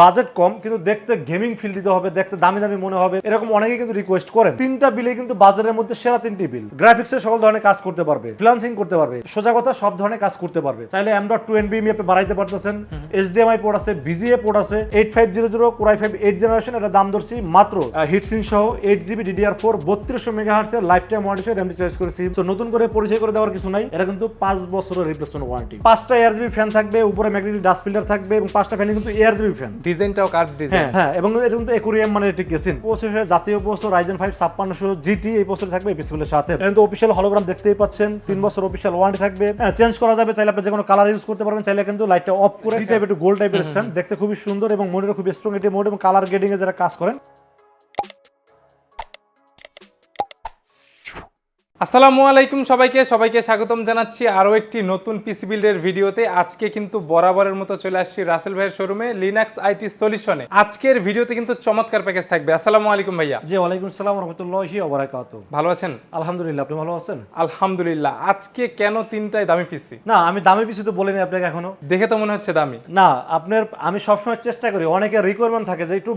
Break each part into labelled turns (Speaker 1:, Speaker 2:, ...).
Speaker 1: Budget কম কিন্তু দেখতে gaming feel দিতে হবে দেখতে দামি দামি মনে হবে এরকম অনেকে কিন্তু রিকোয়েস্ট করেন। তিনটা বিলে কিন্তু বাজারের মধ্যে সেরা তিনটি বিল গ্রাফিক্স এর সকল ধরনের কাজ করতে পারবে ফ্রিলান্সিং করতে পারবে সোজা কথা সব ধরনের কাজ করতে পারবে। চাইলে এম ডট টু এনবিএম আপনি বাড়াইতে পারতেছেন এইচডিএমআই পোর্ট আছে বিজিএ পোর্ট আছে eight five zero zero core i five eight generation এটা দাম ধরছি মাত্র হিটসিন সহ এইট জিবি ডিডিআর ফোর বত্রিশশো মেগা হার্সের লাইফ টাইম ওয়ারেন্টি র্যামটি চয়েস করেছি। তো নতুন করে পরিচয় করে দেওয়ার কিছু নাই এটা কিন্তু পাঁচ বছরের রিপ্লেসমেন্ট ওয়ারেন্টি পাঁচটা এয়ার জিবি ফ্যান থাকবে উপরে ম্যাগনেটিক ডাস্ট ফিল্টার থাকবে এবং পাঁচটা ফ্যান কিন্তু এয়ার জিবি ফ্যান
Speaker 2: ডিজাইনটাও কার
Speaker 1: হ্যাঁ
Speaker 2: ডিজাইন?
Speaker 1: হ্যাঁ এবং এটা কিন্তু একুরিয়াম মানে এটি গেছেন প্রসেসর জাতীয় প্রসেসর রাইজেন ফাইভ ছাপ্পান্নশো জিটি এই প্রসেসর থাকবে এই পিসিবিলের সাথে। এটা কিন্তু অফিসিয়াল হলোগ্রাম দেখতেই পাচ্ছেন। তিন বছর অফিসিয়াল ওয়ারেন্টি থাকবে। হ্যাঁ চেঞ্জ করা যাবে চাইলে আপনি যে কোনো কালার ইউজ করতে পারবেন চাইলে কিন্তু লাইটটা অফ করে টাইপ একটু গোল্ড টাইপের স্ট্যান্ড দেখতে খুবই সুন্দর এবং মোডের খুব স্ট্রং এটি মোড এবং কালার গ্রেডিং এ যারা কাজ করেন
Speaker 2: আসসালামু আলাইকুম সবাইকে সবাইকে স্বাগতম জানাচ্ছি আরও একটি নতুন পিসি বিল্ডের ভিডিওতে। আজকে কিন্তু বরাবরের মতো চলে আসছি রাসেল ভাইয়ের শোরুমে লিনাক্স আইটি সলিউশনে আজকের ভিডিওতে কিন্তু চমৎকার প্যাকেজ থাকবে। আসসালামু আলাইকুম ভাইয়া।
Speaker 1: জি ওয়ালাইকুম আসসালাম রহমতুল্লাহি ওবারাকাত
Speaker 2: ভালো আছেন?
Speaker 1: আলহামদুলিল্লাহ আপনি ভালো আছেন?
Speaker 2: আলহামদুলিল্লাহ। আজকে কেন তিনটায় দামি পিসি
Speaker 1: না আমি দামি পিসি তো বলিনি আপনাকে এখনও।
Speaker 2: দেখে তো মনে হচ্ছে দামি।
Speaker 1: না আপনার আমি সবসময় চেষ্টা করি অনেকের রিকোয়ারমেন্ট থাকে যে একটু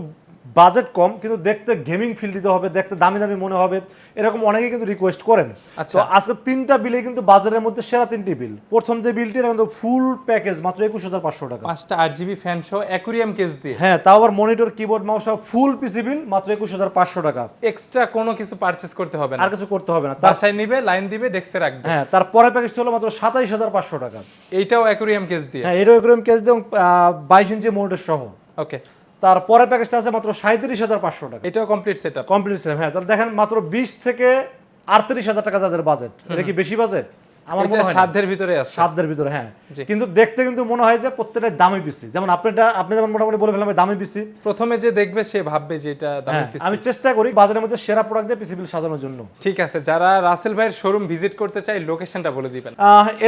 Speaker 1: বাজেট কম কিন্তু দেখতে গেমিং ফিল দিতে হবে দেখতে দামি দামি মনে হবে। এরকম অনেকে কিন্তু রিকোয়েস্ট করেন।
Speaker 2: আচ্ছা।
Speaker 1: তো আজকে তিনটা বিলে কিন্তু বাজারের মধ্যে সেরা তিনটি বিল প্রথম যে বিলটি এটা কিন্তু ফুল প্যাকেজ মাত্র একুশ হাজার পাঁচশো টাকা।
Speaker 2: পাঁচটা আট জিবি ফ্যান সহ অ্যাকুরিয়াম কেস দিয়ে।
Speaker 1: হ্যাঁ তাও আবার মনিটর কিবোর্ড মাউস সহ ফুল পিসি বিল মাত্র একুশ হাজার পাঁচশো টাকা।
Speaker 2: এক্সট্রা কোনো কিছু পারচেজ করতে হবে না।
Speaker 1: আর কিছু করতে হবে না। তার
Speaker 2: বাসায় নিবে লাইন দিবে ডেস্কে রাখবে।
Speaker 1: হ্যাঁ তারপরে প্যাকেজ হলো মাত্র সাতাইশ হাজার পাঁচশো টাকা।
Speaker 2: এইটাও অ্যাকুরিয়াম কেস দিয়ে।
Speaker 1: হ্যাঁ এরও এরকম কেস এবং বাইশ ইঞ্চি মনিটর সহ।
Speaker 2: ওকে
Speaker 1: তারপরে প্যাকেজটা আছে মাত্র সাঁত্রিশ হাজার পাঁচশো টাকা।
Speaker 2: এটাও কমপ্লিট সেটা
Speaker 1: কমপ্লিট সেট হ্যাঁ তাহলে দেখেন মাত্র বিশ থেকে আটত্রিশ হাজার টাকা যাদের বাজেট এটা কি বেশি বাজেট আমার মনে হয়
Speaker 2: সাধ্যের ভিতরে আছে।
Speaker 1: সাধ্যের ভিতরে হ্যাঁ। কিন্তু দেখতে কিন্তু মনে হয় যে প্রত্যেকটা দামি পিসি। যেমন আপনারটা আপনি যেমন মোটামুটি বলে ফেলাম দামি পিসি।
Speaker 2: প্রথমে যে দেখবে সে ভাববে যে এটা দামি
Speaker 1: হ্যাঁ
Speaker 2: পিসি।
Speaker 1: আমি চেষ্টা করি বাজারের মধ্যে সেরা প্রোডাক্ট দিয়ে পিসি বিল সাজানোর জন্য।
Speaker 2: ঠিক আছে যারা রাসেল ভাইয়ের শোরুম ভিজিট করতে চাই লোকেশনটা বলে দিবেন।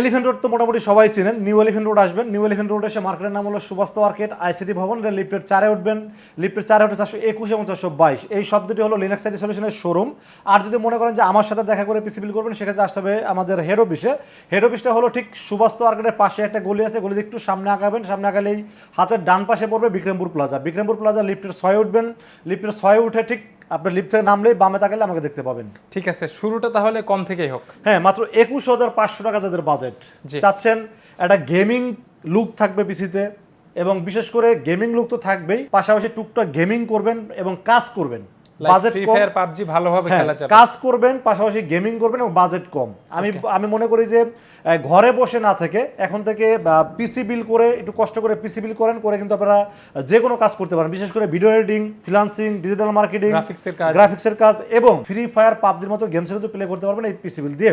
Speaker 1: এলিফেন্ট রোড তো মোটামুটি সবাই চিনেন। নিউ এলিফেন্ট রোড আসবেন। নিউ এলিফেন্ট রোড এসে মার্কেটের নাম হলো সুবাস্ত মার্কেট আইসিটি ভবন এটা লিফটের চারে উঠবেন। লিফটের চারে উঠে চারশো একুশ এবং চারশো বাইশ। এই শব্দটি হলো লিনাক্স আইটি সলিউশনের শোরুম আর যদি মনে করেন যে আমার সাথে দেখা করে পিসি বিল করবেন সেক্ষেত্রে আসতে হবে আমাদের হেড অফিসে হেড অফিসটা হলো ঠিক সুবাস্ত মার্কেটের পাশে একটা গলি আছে গলিতে একটু সামনে আঁকাবেন সামনে আগালেই হাতের ডান পাশে পড়বে বিক্রমপুর প্লাজা বিক্রমপুর প্লাজা লিফটের ছয় উঠবেন লিফটের ছয় উঠে ঠিক আপনার লিফট থেকে নামলেই বামে তাকালে আমাকে দেখতে পাবেন।
Speaker 2: ঠিক আছে শুরুটা তাহলে কম থেকেই হোক।
Speaker 1: হ্যাঁ মাত্র একুশ হাজার পাঁচশো টাকা যাদের বাজেট। চাচ্ছেন একটা গেমিং লুক থাকবে পিসিতে এবং বিশেষ করে গেমিং লুক তো থাকবেই পাশাপাশি টুকটাক গেমিং করবেন এবং কাজ করবেন। বাজেট
Speaker 2: ফ্রি ফায়ার পাবজি ভালোভাবে
Speaker 1: হ্যাঁ,
Speaker 2: খেলা যাবে
Speaker 1: কাজ করবেন পাশাপাশি গেমিং করবেন এবং বাজেট কম। আমি আমি মনে করি যে ঘরে বসে না থেকে এখন থেকে পিসি বিল করে একটু কষ্ট করে পিসি বিল করেন করে কিন্তু আপনারা যে কোনো কাজ করতে পারেন। বিশেষ করে video editing freelancing digital marketing
Speaker 2: কাজ।
Speaker 1: গ্রাফিক্সের কাজ এবং ফ্রি ফায়ার পাবজির মতো গেমস কিন্তু প্লে করতে পারবেন এই পিসি বিল দিয়ে।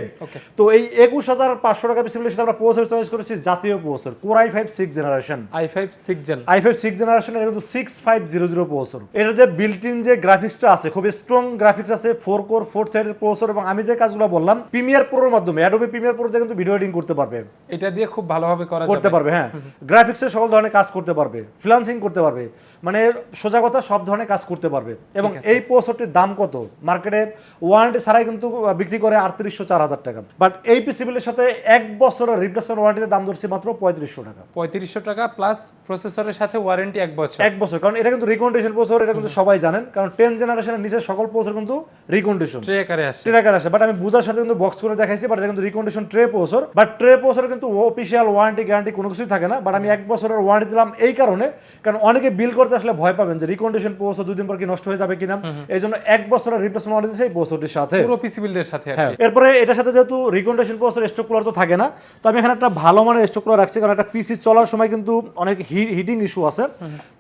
Speaker 1: তো এই একুশ হাজার পাঁচশো টাকা পিসি বিলের সাথে আমরা প্রসেসর চয়েস করেছি জাতীয় processor core i five six generation
Speaker 2: I five six gen
Speaker 1: I five six generation এটা কিন্তু six five zero zero processor এটা যে বিল্ট ইন যে গ্রাফিক্সটা আছে খুব স্ট্রং গ্রাফিক্স আছে ফোর কোর ফোর থ্রেডের প্রসেসর এবং আমি যে কাজগুলো বললাম প্রিমিয়ার প্রোর মাধ্যমে অ্যাডোবি প্রিমিয়ার প্রো দিয়ে কিন্তু ভিডিও এডিটিং করতে পারবে।
Speaker 2: এটা দিয়ে খুব ভালোভাবে করা
Speaker 1: করতে পারবে হ্যাঁ। গ্রাফিক্সের সকল ধরনের কাজ করতে পারবে ফ্রিলান্সিং করতে পারবে মানে সোজা কথা সব ধরনের কাজ করতে পারবে। এবং। এই প্রসেসরটির দাম কত? মার্কেটে ওয়ারেন্টি ছাড়াই কিন্তু বিক্রি করে আটত্রিশশো চার হাজার টাকা। বাট এই পিসি বিলের সাথে এক বছরের রিপ্লেসমেন্ট ওয়ারেন্টিতে দাম ধরছি মাত্র পঁয়ত্রিশশো টাকা।
Speaker 2: পঁয়ত্রিশশো টাকা প্লাস প্রসেসরের সাথে ওয়ারেন্টি এক বছর।
Speaker 1: এক বছর কারণ এটা কিন্তু রিকন্ডিশন প্রসেসর এটা কিন্তু সবাই জানেন। কারণ টেন জেনারেশনের নিচে সকল প্রসেসর কিন্তু রিকন্ডিশন
Speaker 2: ট্রে আকারে আসে।
Speaker 1: ট্রেকার আছে বাট আমি বুঝার সাথে কিন্তু বক্স করে দেখাইছি বাট এটা কিন্তু recondition tray processor but tray processor কিন্তু অফিসিয়াল ওয়ারেন্টি গ্যারান্টি কোনো কিছুই থাকে না বাট আমি এক বছরের ওয়ারেন্টি দিলাম এই কারণে কারণ অনেকে বিল করতে আসলে ভয় পাবেন যে রিকন্ডিশন প্রসেসর দুদিন পর কি নষ্ট হয়ে যাবে কিনা। এই জন্য এক বছরের রিপ্লেসমেন্ট ওয়ারেন্টি দিয়েছে এই প্রসেসরটির সাথে।
Speaker 2: পুরো পিসি বিল্ডের সাথে
Speaker 1: হ্যাঁ এরপরে এটার সাথে যেহেতু রিকন্ডিশন প্রসেসর স্টক কুলার তো থাকে না তো আমি এখানে একটা ভালো মানের স্টক কুলার রাখছি কারণ একটা পিসি চলার সময় কিন্তু অনেক হিটিং ইস্যু আছে।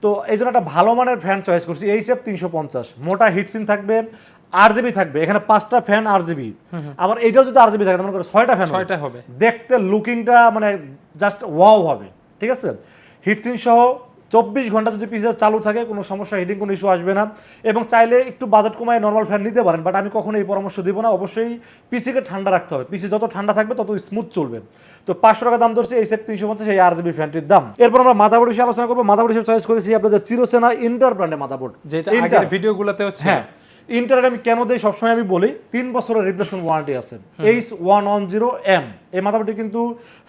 Speaker 1: তো এই জন্য একটা ভালো মানের ফ্যান চয়েস করছি এইচ এফ তিনশো পঞ্চাশ মোটা হিটসিন থাকবে আর জিবি থাকবে এখানে পাঁচটা ফ্যান আর জিবি আবার এটাও যদি আর জিবি থাকে মনে করো ছয়টা ফ্যান
Speaker 2: ছয়টা হবে।
Speaker 1: দেখতে লুকিংটা মানে জাস্ট ওয়াও হবে ঠিক আছে? হিটসিন সহ চব্বিশ ঘণ্টা যদি পিসিটা চালু থাকে কোনো সমস্যা হিটিং কোনো ইস্যু আসবে না। এবং চাইলে একটু বাজেট কমায় নর্মাল ফ্যান নিতে পারেন বাট আমি কখনো এই পরামর্শ দিব না। অবশ্যই পিসিকে ঠান্ডা রাখতে হবে। পিসি যত ঠান্ডা থাকবে তত স্মুথ চলবে। তো পাঁচশো টাকা দাম ধরছে এই সেট তিনশো পঞ্চাশ এই আর জিবি ফ্যানটির দাম। এরপর আমরা মাথাবোর্ড বিষয়ে আলোচনা করব। মাথাবোর্ড হিসেবে চয়েস করেছি আপনাদের চিরচেনা ইন্টার ব্র্যান্ডের মাথাবোর্ড
Speaker 2: যেটা ভিডিওগুলোতে হচ্ছে।
Speaker 1: হ্যাঁ। ইন্টারনেট আমি কেন দেই সবসময় আমি বলি তিন বছরের রিপ্লেসমেন্ট ওয়ারেন্টি আছে। H one one zero M এই মাথাপিটি কিন্তু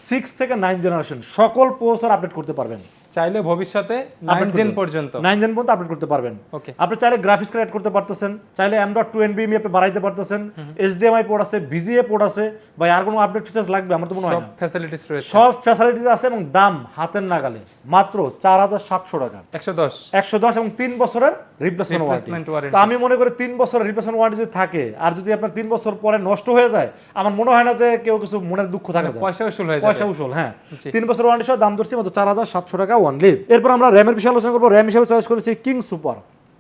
Speaker 1: সিক্স থেকে নাইন জেনারেশন সকল প্রসেসর আপডেট করতে পারবেন।
Speaker 2: চাইলে ভবিষ্যতে নাইন জেন পর্যন্ত।
Speaker 1: জেন পর্যন্ত আপডেট করতে পারবেন।
Speaker 2: ওকে
Speaker 1: আপনি চাইলে গ্রাফিক্স কার্ড করতে পারতেছেন চাইলে এম ডট টু এনবিএমি আপনি বাড়াইতে পারতেছেন পোর্ট আছে ভিজিএ পোর্ট আছে বা আর কোনো আপডেট ফিচার্স লাগবে আমার তো মনে হয়
Speaker 2: সব ফ্যাসিলিটিস রয়েছে।
Speaker 1: সব ফ্যাসিলিটিস আছে এবং দাম হাতের নাগালে মাত্র চার হাজার সাতশো টাকা।
Speaker 2: একশো দশ।
Speaker 1: একশো দশ এবং তিন বছরের রিপ্লেসমেন্ট ওয়ারেন্টি তো আমি মনে করি তিন বছরের রিপ্লেসমেন্ট ওয়ারেন্টি যদি থাকে আর যদি আপনার তিন বছর পরে নষ্ট হয়ে যায় আমার মনে হয় না যে কেউ কিছু মনের দুঃখ থাকে
Speaker 2: পয়সা উসুল হয়ে
Speaker 1: পয়সা উসুল হ্যাঁ। তিন বছর ওয়ারেন্টি সহ দাম ধরছি মাত্র চার হাজার সাতশো টাকা ওয়ানলি এরপর আমরা র্যামের বিষয়ে আলোচনা করব। র্যাম হিসেবে চয়েস করেছি King super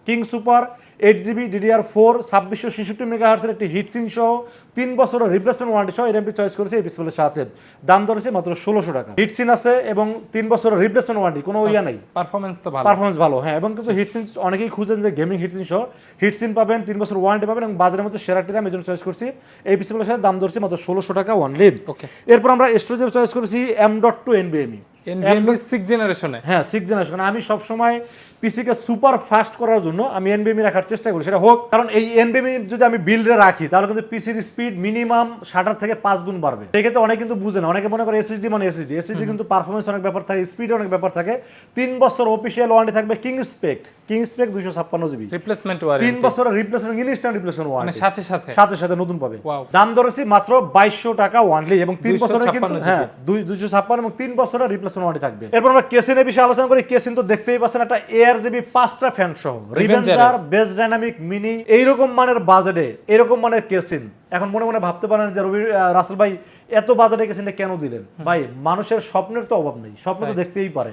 Speaker 1: King super eight GB DDR four ছাব্বিশশো ছেষট্টি মেগা হার্সের একটি হিটসিং সহ তিন বছরের রিপ্লেসমেন্ট ওয়ারেন্টি সহ এই র্যামটি চয়েস করেছি এই ডিসপ্লের সাথে। দাম ধরেছে মাত্র ষোলোশো টাকা। হিটসিন আছে এবং তিন বছরের রিপ্লেসমেন্ট ওয়ারেন্টি কোনো ইয়া নেই।
Speaker 2: পারফরমেন্স তো ভালো।
Speaker 1: পারফরমেন্স ভালো হ্যাঁ এবং কিছু হিটসিন অনেকেই খুঁজেন যে গেমিং হিটসিন সহ হিটসিন পাবেন তিন বছর ওয়ারেন্টি পাবেন এবং বাজারের মধ্যে সেরাটি দাম এই জন্য চয়েস করছি। এই পিসিগুলোর সাথে দাম ধরছি মাত্র ষোলোশো টাকা ওয়ান লিভ
Speaker 2: ওকে
Speaker 1: এরপর আমরা স্টোরেজে চয়েস করেছি এম ডট টু এনবিএমই
Speaker 2: সিক্স জেনারেশনে
Speaker 1: হ্যাঁ সিক্স জেনারেশন আমি সবসময় পিসিকে সুপার ফাস্ট করার জন্য আমি এনবিএমই রাখার চেষ্টা করি সেটা হোক। কারণ এই এনবিএমই যদি আমি বিল্ডে রাখি তাহলে কিন্তু পিসির স্পিড মিনিমাম ষাটার থেকে পাঁচ গুণ বাড়বে। সেক্ষেত্রে অনেকে কিন্তু বুঝে না। অনেকে মনে করে এসএসডি মানে এসএসডি এসএসডি কিন্তু পারফরমেন্স অনেক ব্যাপার থাকে স্পিড অনেক ব্যাপার থাকে। তিন বছর অফিসিয়াল ওয়ারেন্টি থাকবে কিং স্পেক কিং স্পেক দুশো ছাপ্পান্ন জিবি
Speaker 2: রিপ্লেসমেন্ট
Speaker 1: তিন বছরের রিপ্লেসমেন্ট ইনস্ট্যান্ট রিপ্লেসমেন্ট
Speaker 2: মানে
Speaker 1: ওয়ারেন্টি
Speaker 2: সাথে সাথে।
Speaker 1: সাথে সাথে নতুন পাবে। দাম ধরেছি মাত্র বাইশশো টাকা ওয়ানলি এবং তিন বছরের কিন্তু হ্যাঁ দুইশো ছাপ্পান্ন এবং তিন বছরের রিপ্লেসমেন্ট ওয়ারেন্টি থাকবে। এরপর আমরা কেসিনের বিষয়ে আলোচনা করি। কেসিন তো দেখতেই পাচ্ছেন একটা এয়ার জিবি পাঁচটা ফ্যান সহ। রিভেঞ্জার বেস ডাইনামিক মিনি এইরকম মানের বাজেটে এরকম মানের কেসিন। এখন মনে মনে ভাবতে পারেন যে রবি রাসেল ভাই এত বাজেটে কেসিনটা কেন দিলেন? ভাই মানুষের স্বপ্নের তো অভাব নেই স্বপ্ন তো দেখতেই পারে।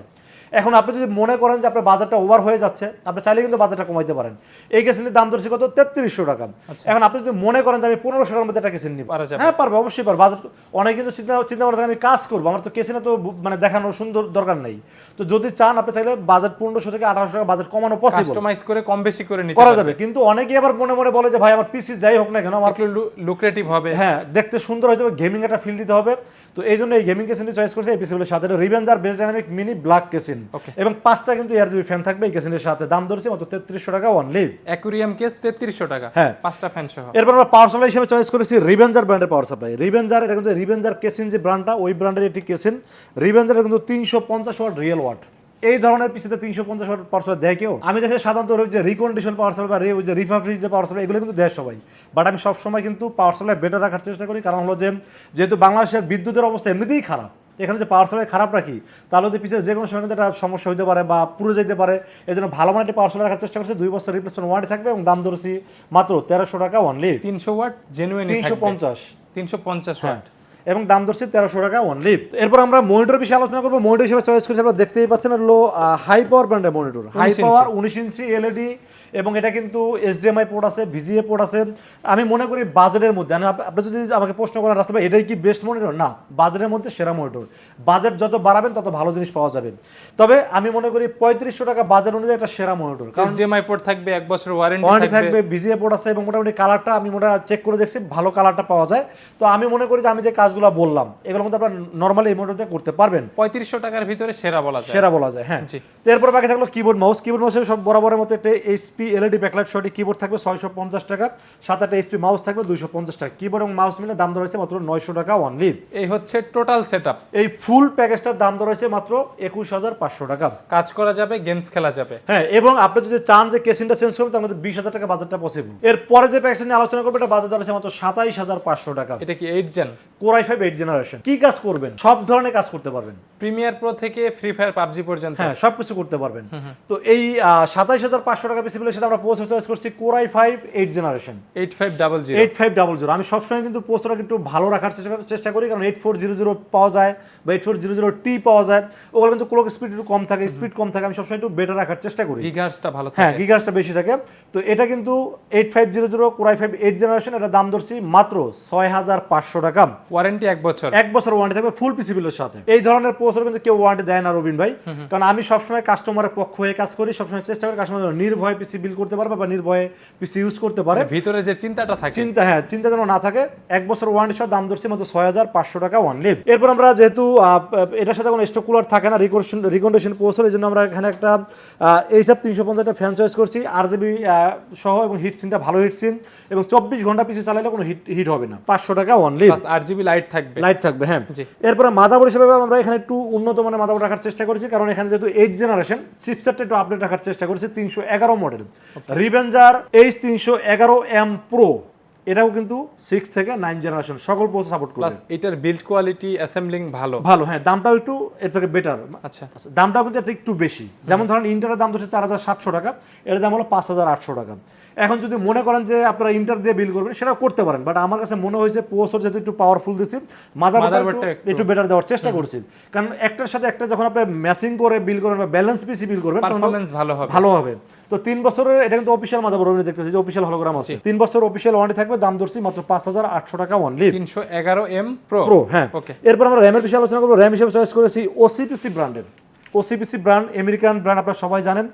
Speaker 1: এখন আপনি যদি মনে করেন যে আপনার বাজারটা ওভার হয়ে যাচ্ছে আপনি চাইলে কিন্তু বাজারটা কমাইতে পারেন। এই কেসিনের দাম ধরছি কত? তেত্রিশশো টাকা। এখন আপনি যদি মনে করেন যে আমি পনেরোশো টাকার মধ্যে একটা কেসিন নিব। হ্যাঁ পারবে অবশ্যই পারবে। বাজার অনেক কিন্তু চিন্তা চিন্তা করে আমি কাজ করব। আমার তো কেসিনে তো মানে দেখানোর সুন্দর দরকার নেই। তো যদি চান আপনি চাইলে বাজার পনেরোশো থেকে আঠারোশো টাকা বাজার কমানো পসিবল
Speaker 2: কাস্টমাইজ করে কম বেশি করে নিতে
Speaker 1: করা যাবে। কিন্তু অনেকেই আবার মনে মনে বলে যে ভাই আমার পিসি যাই হোক না কেন আমার
Speaker 2: লুক্রেটিভ হবে।
Speaker 1: হ্যাঁ দেখতে সুন্দর হতে হবে গেমিং একটা ফিল দিতে হবে। তো এই জন্য এই গেমিং কেসিনটি চয়েস করছে এই পিসিগুলোর সাথে। Revenger base dynamic mini black casing এবং পাঁচটা কিন্তু ফ্যান থাকবে এই কেসিনের সাথে। দাম ধরেছে মাত্র তেত্রিশশো টাকা অনলি
Speaker 2: অ্যাকুরিয়াম কেস তেত্রিশশো টাকা।
Speaker 1: হ্যাঁ।
Speaker 2: পাঁচটা ফ্যান সহ।
Speaker 1: এরপর আমরা পাওয়ার সাপ্লাই হিসেবে চয়েস করেছি রিভেঞ্জার ব্র্যান্ডের পাওয়ার সাপ্লাই রিভেঞ্জার এটা কিন্তু রিভেঞ্জার কেসিন যে ব্র্যান্ডটা ওই ব্র্যান্ডের একটি কেসিন। রিভেঞ্জার কিন্তু তিনশো পঞ্চাশ ওয়াট রিয়েল ওয়াট এই ধরনের পিসিতে তিনশো পঞ্চাশ ওয়াট পাওয়ার সাপ্লাই দেয় কেউ? আমি দেখে সাধারণত যে রিকন্ডিশন পাওয়ার সাপ্লাই বা যে রিফাফ্রিজ যে পাওয়ার সাপ্লাই এগুলো কিন্তু দেয় সবাই। বাট আমি সবসময় কিন্তু পাওয়ার সাপ্লাই বেটার রাখার চেষ্টা করি। কারণ হলো যে যেহেতু বাংলাদেশের বিদ্যুতের অবস্থা এমনিতেই খারাপ এখানে যে পাওয়ার সাপ্লাই খারাপ রাখি তাহলে যদি পিছিয়ে যে কোনো সময় কিন্তু একটা সমস্যা হতে পারে বা পুরো যেতে পারে। এই জন্য ভালো মানের পাওয়ার সাপ্লাই রাখার চেষ্টা করছে। দুই বছর রিপ্লেসমেন্ট ওয়ারেন্টি থাকবে এবং দাম ধরেছি মাত্র তেরোশো টাকা অনলি
Speaker 2: তিনশো ওয়াট জেনুইন
Speaker 1: তিনশো পঞ্চাশ।
Speaker 2: তিনশো পঞ্চাশ
Speaker 1: হ্যাঁ।
Speaker 2: ওয়াট
Speaker 1: এবং দাম ধরছি তেরোশো টাকা অনলি এরপর আমরা মনিটর বিষয়ে আলোচনা করব। মনিটর হিসেবে চয়েস করেছি আপনারা দেখতেই পাচ্ছেন লো হাই পাওয়ার ব্র্যান্ডের মনিটর হাই পাওয়ার উনিশ ইঞ্চি। এলইডি এবং এটা কিন্তু এইচডিএমআই পোর্ট আছে ভিজিএ পোর্ট আছে। আমি মনে করি বাজেটের মধ্যে আমি আপনি যদি আমাকে প্রশ্ন করেন রাস্তা এটাই কি বেস্ট মনিটর না বাজেটের মধ্যে সেরা মনিটর বাজেট যত বাড়াবেন তত ভালো জিনিস পাওয়া যাবে। তবে আমি মনে করি পঁয়ত্রিশশো টাকা বাজার অনুযায়ী একটা সেরা মনিটর কারণ
Speaker 2: পোর্ট থাকবে এক বছর ওয়ারেন্টি থাকবে।
Speaker 1: ভিজিএ পোর্ট আছে এবং মোটামুটি কালারটা আমি মোটা চেক করে দেখছি ভালো কালারটা পাওয়া যায়। তো আমি মনে করি যে আমি যে কাজগুলো বললাম এগুলোর মধ্যে আপনার নর্মালি এই মোটরতে করতে পারবেন।
Speaker 2: পঁয়ত্রিশশো টাকার ভিতরে সেরা বলা যায়।
Speaker 1: সেরা বলা যায় হ্যাঁ। তো এরপর বাকি থাকল কিবোর্ড মাউস কিবোর্ড মাউসের সব বরাবরের মতো একটা HP LED backlight shorty keyboard থাকবে ছয়শো পঞ্চাশ টাকা। সাত আটটা এইচপি মাউস থাকবে দুইশো পঞ্চাশ টাকা। কিবোর্ড এবং মাউস মিলে দাম ধরেছে মাত্র নয়শো টাকা অনলি
Speaker 2: এই হচ্ছে টোটাল সেটআপ
Speaker 1: এই ফুল প্যাকেজটার দাম ধরেছে মাত্র একুশ হাজার পাঁচশো টাকা।
Speaker 2: কাজ করা যাবে গেমস খেলা যাবে।
Speaker 1: হ্যাঁ এবং আপনি যদি চান যে কেসিনটা চেঞ্জ করবেন তার মধ্যে বিশ হাজার টাকা বাজারটা পসিবল এরপরে যে প্যাকেজটা নিয়ে আলোচনা করব এটা বাজার ধরেছে মাত্র সাতাইশ হাজার পাঁচশো টাকা।
Speaker 2: এটা কি eight gen
Speaker 1: core i five eight generation কি কাজ করবেন? সব ধরনের কাজ করতে পারবেন।
Speaker 2: প্রিমিয়ার প্রো থেকে ফ্রি ফায়ার পাবজি পর্যন্ত।
Speaker 1: হ্যাঁ সব কিছু করতে পারবেন। তো এই সাতাইশ হাজার পাঁচশো টাকা পিসি বলে সেটা আমরা পোস্ট চয়েস করছি core i five eight generation
Speaker 2: eight five double zero
Speaker 1: eight five double zero আমি সবসময় কিন্তু পোস্টটাকে একটু ভালো রাখার চেষ্টা- করি কারণ এইট ফোর জিরো জিরো পাওয়া যায় বা এইট ফোর জিরো জিরো টি পাওয়া যায়। ওগুলো কিন্তু ক্লক স্পিড একটু কম থাকে স্পিড কম থাকে। আমি সবসময় একটু বেটার রাখার চেষ্টা করি।
Speaker 2: গিগার্সটা ভালো
Speaker 1: হ্যাঁ গিগাসটা বেশি থাকে। তো এটা কিন্তু eight five zero zero core i five eight generation এটা দাম ধরছি মাত্র ছয় হাজার পাঁচশো টাকা।
Speaker 2: ওয়ারেন্টি এক বছর।
Speaker 1: এক বছর ওয়ারেন্টি থাকবে ফুল পিসি বিলের সাথে। এই ধরনের পোস্টার কিন্তু কেউ ওয়ারেন্টি দেয় না রবিন ভাই। কারণ আমি সবসময় কাস্টমারের পক্ষ হয়ে কাজ করি সবসময় চেষ্টা করি কাস্টমার নির্ভয় পিসি বিল করতে পারবে বা নির্ভয়ে পিসি ইউজ করতে পারে।
Speaker 2: ভিতরে যে চিন্তাটা থাকে।
Speaker 1: চিন্তা হ্যাঁ চিন্তা যেন না থাকে। এক বছর ওয়ারেন্টি সহ দাম ধরছে মাত্র ছয় হাজার পাঁচশো টাকা ওয়ান লিভ এরপর আমরা যেহেতু এটার সাথে কোনো স্টক কুলার থাকে না রিকন্ডিশন রিকন্ডিশন পোস্টার এই জন্য আমরা এখানে একটা এইসব তিনশো পঞ্চাশটা ফ্যান চয়েস করছি। আর জিবি সহ এবং হিট সিনটা ভালো হিট সিন এবং চব্বিশ ঘণ্টা পিসি চালালে কোনো হিট হিট হবে না। পাঁচশো টাকা ওয়ান লিভ
Speaker 2: আট জিবি লাইট থাকবে।
Speaker 1: লাইট থাকবে হ্যাঁ। এরপরে মাদাবোর্ড হিসেবে আমরা এখানে একটু উন্নত মানের মাদাবোর্ড রাখার চেষ্টা করেছি। কারণ এখানে যেহেতু এইট জেনারেশন চিপসেটটা একটু আপডেট রাখার চেষ্টা করেছি। তিনশো এগারো মডেল রিভেঞ্জার এইচ তিনশো এগারো এম প্রো এটাও কিন্তু সিক্স থেকে নাইন জেনারেশন সকল প্রসেস সাপোর্ট
Speaker 2: করে
Speaker 1: করবে
Speaker 2: এটার বিল্ড কোয়ালিটি অ্যাসেম্বলিং ভালো।
Speaker 1: ভালো হ্যাঁ দামটাও একটু এর থেকে বেটার
Speaker 2: আচ্ছা।
Speaker 1: দামটাও কিন্তু একটু বেশি। যেমন ধরেন ইন্টারের দাম তো চার হাজার সাতশো টাকা এর দাম হলো পাঁচ হাজার আটশো টাকা। এখন যদি মনে করেন যে আপনারা ইন্টার দিয়ে বিল করবেন সেটা করতে পারেন। বাট আমার কাছে মনে হয়েছে পোসর যেহেতু একটু পাওয়ারফুল দিচ্ছি মাদার
Speaker 2: একটু-
Speaker 1: বেটার দেওয়ার চেষ্টা করছি। কারণ একটার সাথে একটা যখন আপনি ম্যাচিং করে বিল করবেন বা ব্যালেন্স পিসি বিল করবেন
Speaker 2: ভালো হবে।
Speaker 1: ভালো হবে। তো তিন বছরের এটা কিন্তু অফিসিয়াল মাদার আমি দেখতেছি যে অফিসিয়াল হলোগ্রাম আছে। তিন বছর অফিসিয়াল ওয়ারেন্টি থাকবে দাম ধরছি মাত্র পাঁচ হাজার আটশো টাকা অনলি
Speaker 2: তিনশো এগারো এম প্রো
Speaker 1: প্রো হ্যাঁ।
Speaker 2: ওকে
Speaker 1: এরপর আমরা র্যামের বিষয়ে আলোচনা করব। র্যাম হিসেবে চয়েস করেছি ওসিপিসি ব্র্যান্ডের ওসিপিসি ব্র্যান্ড আমেরিকান ব্র্যান্ড আপনারা সবাই জানেন।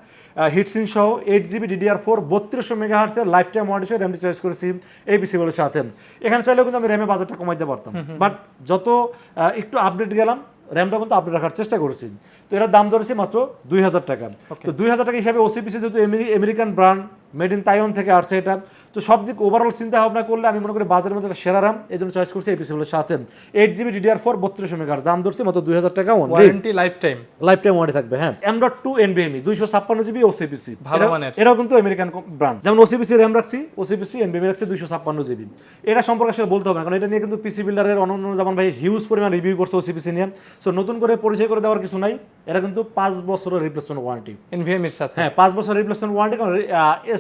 Speaker 1: হিটসিন সহ এইট জিবি ডিডিআর ফোর বত্রিশশো মেগা হার্সের লাইফ টাইম ওয়ারেন্টি র্যামটি চয়েস করেছি এই পিসিগুলোর সাথে। এখানে চাইলেও কিন্তু আমি র্যামে বাজারটা কমাইতে পারতাম। বাট যত একটু আপডেট গেলাম র্যামটা কিন্তু আপডেট রাখার চেষ্টা করেছি। তো এটার দাম ধরেছি মাত্র দুই হাজার টাকা। তো দুই হাজার টাকা হিসাবে ওসিপিসি যেহেতু American brand made in Taiwan থেকে আসছে এটা। তো সব দিক ওভারঅল চিন্তা ভাবনা করলে আমি মনে করি বাজারের মধ্যে সেরা রাম এই জন্য চয়েস করছি এই পিসিগুলোর সাথে। এইট জিবি ডিডিআর ফোর বত্রিশশো মেগার দাম ধরছি মাত্র দুই হাজার টাকা
Speaker 2: warranty life time
Speaker 1: life time warranty থাকবে হ্যাঁ। এম ডট টু এনবিএমই দুইশো ছাপ্পান্ন জিবি ওসিপিসি
Speaker 2: ভালো মানের।
Speaker 1: এটাও কিন্তু আমেরিকান ব্র্যান্ড যেমন ওসিপিসি র্যাম রাখছি ওসিপিসি এনবিএমই রাখছি দুইশো ছাপ্পান্ন জিবি এটা সম্পর্কে আসলে বলতে হবে না কারণ এটা নিয়ে কিন্তু পিসি বিল্ডারের অনন্য যেমন ভাই হিউজ পরিমাণ রিভিউ করছে ওসিপিসি নিয়ে। সো নতুন করে পরিচয় করে দেওয়ার কিছু নাই। এটা কিন্তু পাঁচ বছরের রিপ্লেসমেন্ট ওয়ারেন্টি
Speaker 2: এনভিএম এর সাথে।
Speaker 1: হ্যাঁ পাঁচ বছর রিপ্লেসমেন্ট ওয়ারেন্টি কারণ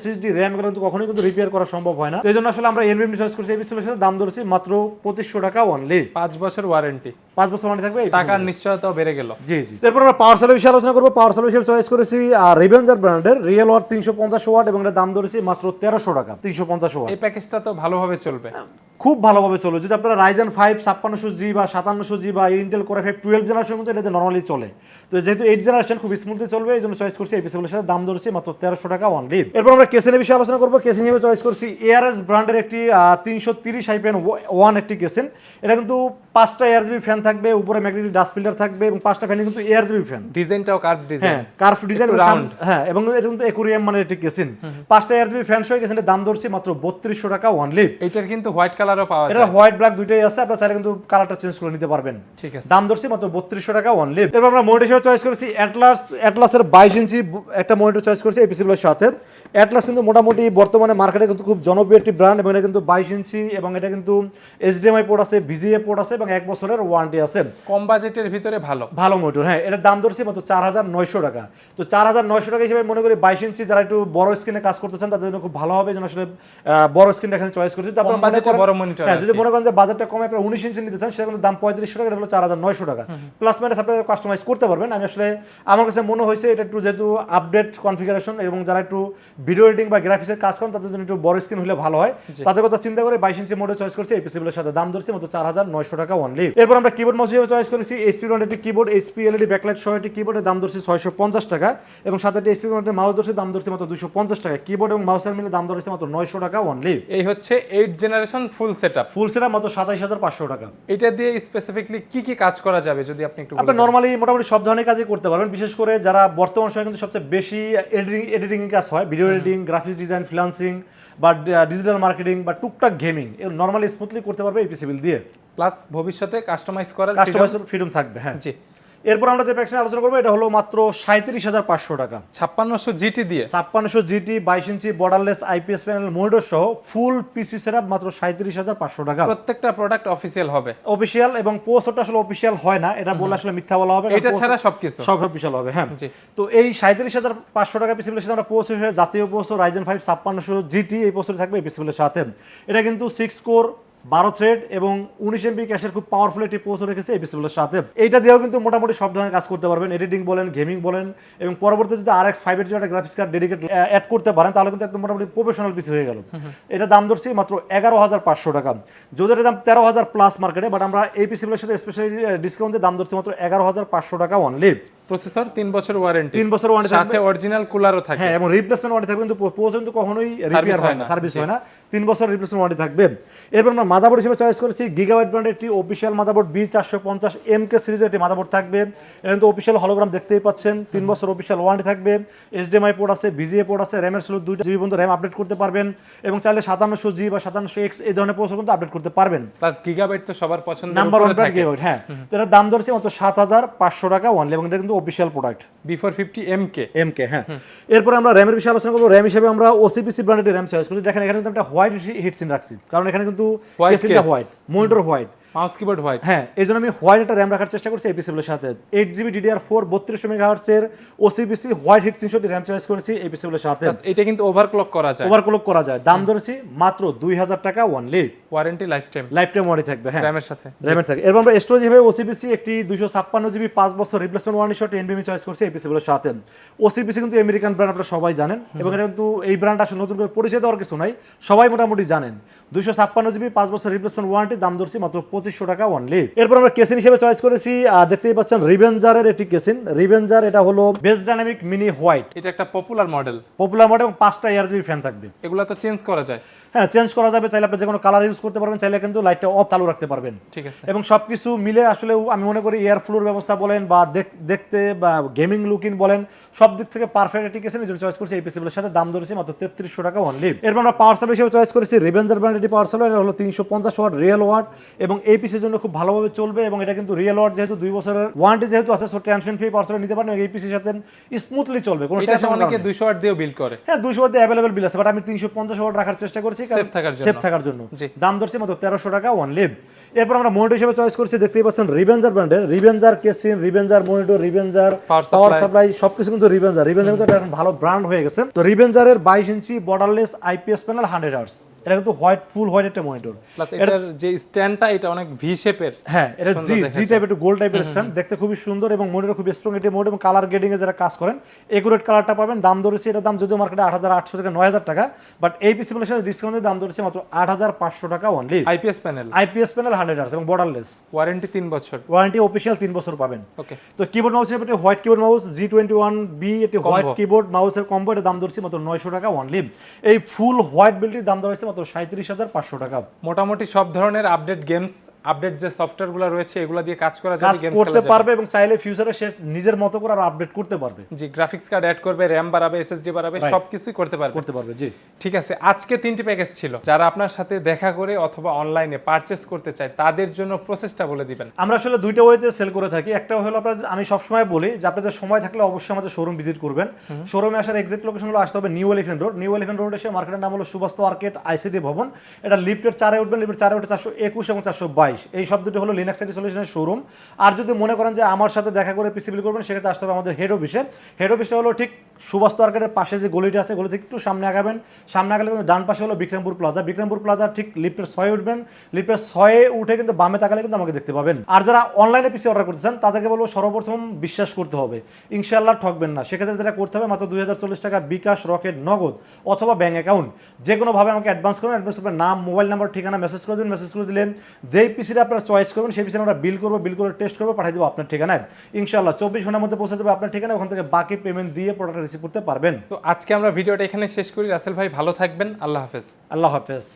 Speaker 1: এসএসডি র্যাম এগুলো কিন্তু কখনোই কিন্তু রিপেয়ার করা সম্ভব হয় না। এই জন্য আসলে আমরা এনবিএম চয়েস করছি, এই পিসির সাথে দাম ধরেছি মাত্র পঁচিশশো টাকা অনলি
Speaker 2: পাঁচ বছর ওয়ারেন্টি
Speaker 1: পাঁচ বছর ওয়ারেন্টি থাকবে
Speaker 2: টাকার নিশ্চয়তাও বেড়ে গেল।
Speaker 1: জি জি। এরপর আমরা পাওয়ার সেলের বিষয়ে আলোচনা করব। পাওয়ার সেলের বিষয়ে চয়েস করেছি রিভেঞ্জার ব্র্যান্ডের রিয়েল ওয়াট তিনশো পঞ্চাশ ওয়াট এবং এটার দাম ধরেছি মাত্র তেরোশো টাকা তিনশো পঞ্চাশ ওয়াট
Speaker 2: এই প্যাকেজটা তো ভালোভাবে চলবে।
Speaker 1: খুব ভালোভাবে চলে যদি আপনারা রাইজেন ফাইভ ছাপ্পান্নশো জি বা সাতান্নশো জি বা ইন্টেল করে ফাইভ টুয়েলভ জেনারেশন মধ্যে এটাতে নর্মালি চলে। তো যেহেতু এইট জেনারেশন খুব স্মুথলি চলবে এই জন্য চয়েস করছি এই পিসিগুলোর সাথে। দাম ধরেছি মাত্র তেরোশো টাকা ওয়ান লিভ এরপর আমরা কেসেনের বিষয়ে আলোচনা করব। কেসিং হিসেবে চয়েস করছি এআরএস ব্র্যান্ডের একটি তিনশো তিরিশ আইপেন ওয়ান একটি কেসেন এটা কিন্তু পাঁচটা এয়ার জিবি ফ্যান থাকবে উপরে ম্যাগনেটিক ডাস্ট ফিল্টার থাকবে এবং পাঁচটা ফ্যানই কিন্তু এয়ার জিবি ফ্যান
Speaker 2: ডিজাইনটাও কার্ভ ডিজাইন
Speaker 1: হ্যাঁ কার্ভ ডিজাইন
Speaker 2: round।
Speaker 1: হ্যাঁ এবং এটা কিন্তু একুরিয়াম মানে একটি কেসিন পাঁচটা এয়ার জিবি ফ্যান সহ কেসিনের দাম ধরছি মাত্র বত্রিশশো টাকা ওয়ান লিভ
Speaker 2: এইটার কিন্তু হোয়াইট কালারও পাওয়া যায়।
Speaker 1: এটা হোয়াইট ব্ল্যাক দুইটাই আছে আপনার চাইলে কিন্তু কালারটা চেঞ্জ করে নিতে পারবেন।
Speaker 2: ঠিক আছে।
Speaker 1: দাম ধরছি মাত্র বত্রিশশো টাকা অনলি এরপর আমরা মনিটর হিসেবে চয়েস করেছি অ্যাটলাস অ্যাটলাসের বাইশ ইঞ্চি একটা মনিটর চয়েস করেছি এই পিসিগুলোর সাথে। অ্যাটলাস কিন্তু মোটামুটি বর্তমানে মার্কেটে কিন্তু খুব জনপ্রিয় একটি ব্র্যান্ড এবং এটা কিন্তু বাইশ ইঞ্চি এবং এটা কিন্তু এইচডিএমআই পোর্ট আছে ভিজিএ পোর্ট আছে এবং এক বছরের ওয়ারেন্টি আছে।
Speaker 2: কম বাজেটের ভিতরে ভালো।
Speaker 1: ভালো মনিটর হ্যাঁ এটার দাম ধরছি মাত্র চার হাজার নয়শো টাকা। তো চার হাজার নয়শো টাকা হিসেবে মনে করি বাইশ ইঞ্চি যারা একটু বড় স্ক্রিনে কাজ করতেছেন তাদের জন্য খুব ভালো হবে যেন আসলে বড় স্ক্রিনটা এখানে চয়েস করছি। তারপর
Speaker 2: বড় monitor
Speaker 1: হ্যাঁ যদি মনে করেন যে বাজারটা কমে আপনার উনিশ ইঞ্চি নিতে চান সেটা কিন্তু দাম পঁয়ত্রিশশো টাকা এটা হলো চার হাজার নয়শো টাকা। প্লাস মাইনাস আপনারা কাস্টমাইজ করতে পারবেন। আমি আসলে আমার কাছে মনে হয়েছে এটা একটু যেহেতু আপডেট কনফিগারেশন এবং যারা একটু ভিডিও এডিটিং বা গ্রাফিক্সের কাজ করেন তাদের জন্য একটু বড় স্ক্রিন হলে ভালো হয়। তাদের কথা চিন্তা করে বাইশ ইঞ্চি মোডে চয়েস করছি এই পিসিগুলোর সাথে দাম ধরছি মতো চার হাজার নয়শো টাকা। অনলি এরপর আমরা কিবোর্ড মাউস হিসেবে চয়েস করেছি এসপি একটি কিবোর্ড এইচপি এলইডি ব্যাকলাইট সহ একটি কিবোর্ডের দাম ধরছি ছয়শো পঞ্চাশ টাকা। এবং সাথে একটি এইচপি ব্র্যান্ডের মাউস ধরছি দাম ধরছি মাত্র দুশো পঞ্চাশ টাকা। কিবোর্ড এবং মাউসের মিলে দাম ধরছি মাত্র নয়শো টাকা অনলি
Speaker 2: এই হচ্ছে eight generation full setup
Speaker 1: full সেটা মাত্র সাতাইশ হাজার পাঁচশো টাকা।
Speaker 2: এটা দিয়ে স্পেসিফিকলি কি কি কাজ করা যাবে যদি আপনি একটু
Speaker 1: আপনি নর্মালি মোটামুটি সব ধরনের কাজই করতে পারবেন। বিশেষ করে যারা বর্তমান সময়ে কিন্তু সবচেয়ে বেশি এডিটিং এডিটিং কাজ হয়। Video editing graphics design freelancing বা ডিজিটাল মার্কেটিং বা টুকটাক গেমিং এগুলো নর্মালি স্মুথলি করতে পারবে এই পিসিবিল দিয়ে।
Speaker 2: প্লাস ভবিষ্যতে কাস্টমাইজ করার
Speaker 1: কাস্টমাইজ ফ্রিডম থাকবে হ্যাঁ।
Speaker 2: জি।
Speaker 1: এরপর আমরা যে প্যাকেজটা আলোচনা করব এটা হলো মাত্র সাঁত্রিশ হাজার পাঁচশো টাকা।
Speaker 2: ছাপ্পান্নশো জিটি দিয়ে।
Speaker 1: ছাপ্পান্নশো জিটি বাইশ inch borderless IPS panel monitor সহ ফুল পিসি সেটআপ মাত্র সাঁত্রিশ হাজার পাঁচশো টাকা।
Speaker 2: প্রত্যেকটা প্রোডাক্ট অফিসিয়াল হবে।
Speaker 1: অফিসিয়াল এবং পোস্টটা আসলে অফিসিয়াল হয় না এটা বললে আসলে মিথ্যা বলা হবে
Speaker 2: এটা ছাড়া সবকিছু।
Speaker 1: সব অফিসিয়াল হবে হ্যাঁ। তো এই সাঁত্রিশ হাজার পাঁচশো টাকা পিসিবিলের সাথে আমরা পোস্ট হিসেবে জাতীয় পোস্ট রাইজেন ফাইভ ছাপ্পান্নশো জিটি এই পোস্টে থাকবে এই পিসিবিলের সাথে। এটা কিন্তু সিক্স কোর বারো থ্রেড এবং উনিশ এমবি ক্যাশের খুব পাওয়ারফুল একটি পোস্ট রেখেছে এই পিসিবিলের সাথে। এইটা দিয়েও কিন্তু মোটামুটি সব ধরনের কাজ করতে পারবেন। এডিটিং বলেন গেমিং বলেন এবং পরবর্তী যদি আর এক্স ফাইভের যে একটা গ্রাফিক্স কার্ড ডেডিকেট অ্যাড করতে পারেন তাহলে কিন্তু একদম মোটামুটি প্রফেশনাল পিসি হয়ে গেল। এটা দাম ধরছি মাত্র এগারো হাজার পাঁচশো টাকা। যদি এটার দাম তেরো হাজার প্লাস মার্কেটে বাট আমরা এই পিসিগুলোর সাথে স্পেশালি ডিসকাউন্টে দাম ধরছি মাত্র এগারো হাজার পাঁচশো টাকা অনলি
Speaker 2: প্রসেসর তিন বছর ওয়ারেন্টি
Speaker 1: বছর ওয়ারেন্টি
Speaker 2: সাথে অরিজিনাল কুলারও থাকে।
Speaker 1: হ্যাঁ এবং রিপ্লেসমেন্ট ওয়ারেন্টি থাকবে কিন্তু পর্যন্ত কখনোই রিপেয়ার
Speaker 2: হয়
Speaker 1: না। সার্ভিস হয় না। বছর রিপ্লেসমেন্ট ওয়ারেন্টি থাকবে। এরপর আমরা মাদাবোর্ড হিসেবে চয়েস করেছি গিগাবাইট ব্র্যান্ডের একটি অফিসিয়াল মাদাবোর্ড বি সিরিজের একটি মাদাবোর্ড থাকবে। এটা কিন্তু অফিসিয়াল হলোগ্রাম দেখতেই পাচ্ছেন তিন বছর ওয়ারেন্টি থাকবে। এইচডিএমআই পোর্ট আছে বিজিএ পোর্ট আছে র্যামের ছিল দুইটা জিবি পর্যন্ত র্যাম আপডেট করতে পারবেন। এবং চাইলে সাতান্নশো জি বা সাতান্নশো এক্স এই ধরনের প্রসেসর কিন্তু আপডেট করতে পারবেন।
Speaker 2: প্লাস গিগাবাইট তো সবার পছন্দ
Speaker 1: নাম্বার ওয়ান ব্র্যান্ড গিগাবাইট হ্যাঁ। এটার দাম ধরছে মাত্র সাত হাজার পাঁচশো টাকা ওয়ানলি এবং এটা কিন্তু official product
Speaker 2: B four fifty M K
Speaker 1: M K হ্যাঁ। এরপর আমরা র্যামের বিষয়ে আলোচনা করব। র্যাম হিসেবে আমরা ওসিপিসি ব্র্যান্ডের র্যাম চয়েস করছি। দেখেন এখানে কিন্তু একটা হোয়াইট হিটসিন রাখছি। কারণ এখানে কিন্তু। White monitor white
Speaker 2: mouse keyboard white.
Speaker 1: হ্যাঁ এই জন্য আমি হোয়াইট একটা র্যাম রাখার চেষ্টা করছি এপিসিগুলোর সাথে। এইট জিবি ডিডিআর ফোর বত্রিশশো মেগাহার্টসের ওসিপিসি হোয়াইট হিট তিনশোটি র্যাম চয়েস করেছি সাথে।
Speaker 2: এটা কিন্তু ওভারক্লক করা যায়।
Speaker 1: ওভারক্লক করা যায়। দাম ধরেছি মাত্র দুই হাজার টাকা
Speaker 2: warranty life time
Speaker 1: life time warranty থাকবে হ্যাঁ।
Speaker 2: র্যামের সাথে।
Speaker 1: র্যামের থাকে এরপর আমরা স্টোরেজ হিসেবে ওসিপিসি একটি দুশো ছাপ্পান্ন জিবি পাঁচ বছর রিপ্লেসমেন্ট ওয়ারেন্টি শট চয়েস করছি এপিসিগুলোর সাথে। ওসিপিসি কিন্তু আমেরিকান ব্র্যান্ড আপনারা সবাই জানেন এবং এটা কিন্তু এই ব্র্যান্ড আসলে নতুন করে পরিচয় দেওয়ার কিছু নাই। সবাই মোটামুটি জানেন। দুশো ছাপ্পান্ন জিবি পাঁচ বছর রিপ্লেসমেন্ট ওয়ারেন্টি দাম ধরছি মাত্র পঁচিশশো টাকা অনলি এরপর আমরা কেসিন হিসেবে চয়েস করেছি আর দেখতেই পাচ্ছেন রিভেঞ্জারের একটি কেসিন। রিভেঞ্জার এটা হলো বেস্ট ডাইনামিক মিনি হোয়াইট
Speaker 2: এটা একটা পপুলার মডেল
Speaker 1: পপুলার মডেল এবং পাঁচটা এয়ার জিবি ফ্যান থাকবে।
Speaker 2: এগুলো তো চেঞ্জ করা যায়।
Speaker 1: হ্যাঁ চেঞ্জ করা যাবে চাইলে আপনি যে কোনো কালার ইউজ করতে পারবেন চাইলে কিন্তু লাইটটা অফ চালু রাখতে পারবেন।
Speaker 2: ঠিক আছে।
Speaker 1: এবং সবকিছু মিলে আসলে আমি মনে করি এয়ার ফ্লোর ব্যবস্থা বলেন বা দেখতে বা গেমিং লুকিং বলেন সব দিক থেকে পারফেক্ট একটি কেসে নিজের চয়েস করছি এই পিসিগুলোর সাথে দাম ধরেছি মাত্র তেত্রিশশো টাকা অনলি এরপর আমরা পাওয়ার সাপ্লাই হিসেবে চয়েস করেছি রেভেঞ্জার ব্র্যান্ড এটি পাওয়ার সাপ্লাই এটা হলো তিনশো পঞ্চাশ ওয়াট রিয়েল ওয়াট এবং এই পিসের জন্য খুব ভালোভাবে চলবে এবং এটা কিন্তু রিয়েল ওয়াট যেহেতু দুই বছরের ওয়ারেন্টি যেহেতু আছে so tension free power supply নিতে পারেন এবং এই পিসের সাথে স্মুথলি চলবে কোনো টেনশন
Speaker 2: অনেকে দুইশো ওয়াট দিয়েও বিল করে।
Speaker 1: হ্যাঁ দুশো ওয়াট অ্যাভেলেবল বিল আছে বাট আমি তিনশো পঞ্চাশ ওয়াট রাখার চেষ্টা করছি
Speaker 2: Safe থাকার জন্য।
Speaker 1: সেফ থাকার জন্য। দাম ধরছে মাত্র তেরোশো টাকা ওয়ান লিভ এরপর আমরা মনিটর হিসেবে চয়েস করছি দেখতেই পাচ্ছেন রিভেঞ্জার ব্র্যান্ডের Revenger casing Revenger monitor Revenger power supply সবকিছু কিন্তু রিভেঞ্জার রিভেঞ্জার কিন্তু এখন ভালো ব্র্যান্ড হয়ে গেছে। তো রিভেঞ্জারের বাইশ inch borderless IPS panel hundred hertz এটা কিন্তু হোয়াইট ফুল হোয়াইট একটা মনিটর।
Speaker 2: এটার যে স্ট্যান্ডটা এটা অনেক ভি শেপের
Speaker 1: হ্যাঁ এটা জি জি টাইপ একটু গোল টাইপের স্ট্যান্ড। দেখতে খুবই সুন্দর এবং মনিটর খুবই স্ট্রং এটি মোড এবং কালার গ্রেডিং এ যারা কাজ করেন একুরেট কালারটা পাবেন। দাম ধরেছে এটা দাম যদিও মার্কেটে আট হাজার আটশো থেকে নয় হাজার টাকা বাট এই পিসিগুলোর সাথে ডিসকাউন্টের দাম ধরেছে মাত্র আট হাজার পাঁচশো টাকা only
Speaker 2: IPS panel
Speaker 1: IPS panel hundred hertz এবং বর্ডারলেস
Speaker 2: ওয়ারেন্টি তিন বছর।
Speaker 1: ওয়ারেন্টি অফিসিয়াল তিন বছর পাবেন।
Speaker 2: ওকে
Speaker 1: তো কিবোর্ড মাউস হিসেবে white keyboard mouse G twenty one B এটি হোয়াইট কিবোর্ড মাউসের কম্বো এর দাম ধরছি মাত্র নয়শো টাকা অনলি এই ফুল হোয়াইট বিলটির দাম ধরেছে মাত্র সাঁত্রিশ হাজার পাঁচশো টাকা।
Speaker 2: মোটামুটি সব ধরনের আপডেট গেমস আপডেট যে সফটওয়্যারগুলো রয়েছে এগুলো দিয়ে কাজ করা যাবে গেমস
Speaker 1: করতে পারবে এবং চাইলে ফিউচারে সে নিজের মতো করে আরও আপডেট করতে পারবে।
Speaker 2: জি গ্রাফিক্স কার্ড অ্যাড করবে র্যাম বাড়াবে এসএসডি বাড়াবে
Speaker 1: Right.
Speaker 2: সবকিছুই করতে পারবে।
Speaker 1: করতে পারবে জি।
Speaker 2: ঠিক আছে আজকে তিনটি প্যাকেজ ছিল। যারা আপনার সাথে দেখা করে অথবা অনলাইনে পারচেস করতে চায় তাদের জন্য প্রসেসটা বলে দিবেন।
Speaker 1: আমরা আসলে দুইটা ওয়েতে সেল করে থাকি। একটা হলো আপনার আমি সবসময় বলি যে আপনাদের সময় থাকলে অবশ্যই আমাদের শোরুম ভিজিট করবেন। শোরুমে আসার এক্সাক্ট লোকেশন হলো আসতে হবে New Elephant Road New Elephant Road এসে মার্কেটের নাম হলো সুবাস্ত মার্কেট আইসিটি ভবন এটা লিফটের চারে উঠবেন লিফটের চারে উঠে চারশো একুশ এবং চারশো বাইশ। এই সব দুটো হলো লিনাক্স আইটি সলিউশনের শোরুম আর যদি মনে করেন যে আমার সাথে দেখা করে পিসিবিল করবেন, সেক্ষেত্রে আসতে হবে আমাদের হেড অফিসে হেড অফিসটা হলো ঠিক সুবাস্ত মার্কেটের পাশে যে গলিটা আছে, গলি থেকে একটু সামনে আগাবেন। সামনে আগালে কিন্তু ডান পাশে হলো বিক্রমপুর প্লাজা বিক্রমপুর প্লাজা ঠিক লিফটের ছয়ে উঠবেন। লিফটের ছয়ে উঠে কিন্তু বামে তাকালে কিন্তু আমাকে দেখতে পাবেন। আর যারা অনলাইনে পিসি অর্ডার করতে চান, তাদেরকে বলব সর্বপ্রথম বিশ্বাস করতে হবে। ইনশাল্লাহ ঠকবেন না। সেক্ষেত্রে যেটা করতে হবে, মাত্র দুই হাজার চল্লিশ টাকা বিকাশ রকেট নগদ অথবা ব্যাঙ্ক অ্যাকাউন্ট যে কোনোভাবে আমাকে অ্যাডভান্স করুন অ্যাডভান্স করবেন নাম মোবাইল নাম্বার ঠিকানা মেসেজ করে দিন মেসেজ করে দিলেন যেই পিসিটা আপনারা চয়েস করবেন সেই পিসিটা আমরা বিল করব বিল করে টেস্ট করব পাঠিয়ে দেবো আপনার ঠিকানায়। ইনশাল্লাহ চব্বিশ ঘণ্টার মধ্যে পৌঁছে যাবে আপনার ঠিকানা ওখান থেকে বাকি পেমেন্ট দিয়ে প্রোডাক্ট রিসিভ করতে পারবেন।
Speaker 2: তো আজকে আমরা ভিডিওটা এখানে শেষ করি। রাসেল ভাই ভালো থাকবেন। আল্লাহ হাফেজ।
Speaker 1: আল্লাহ হাফেজ।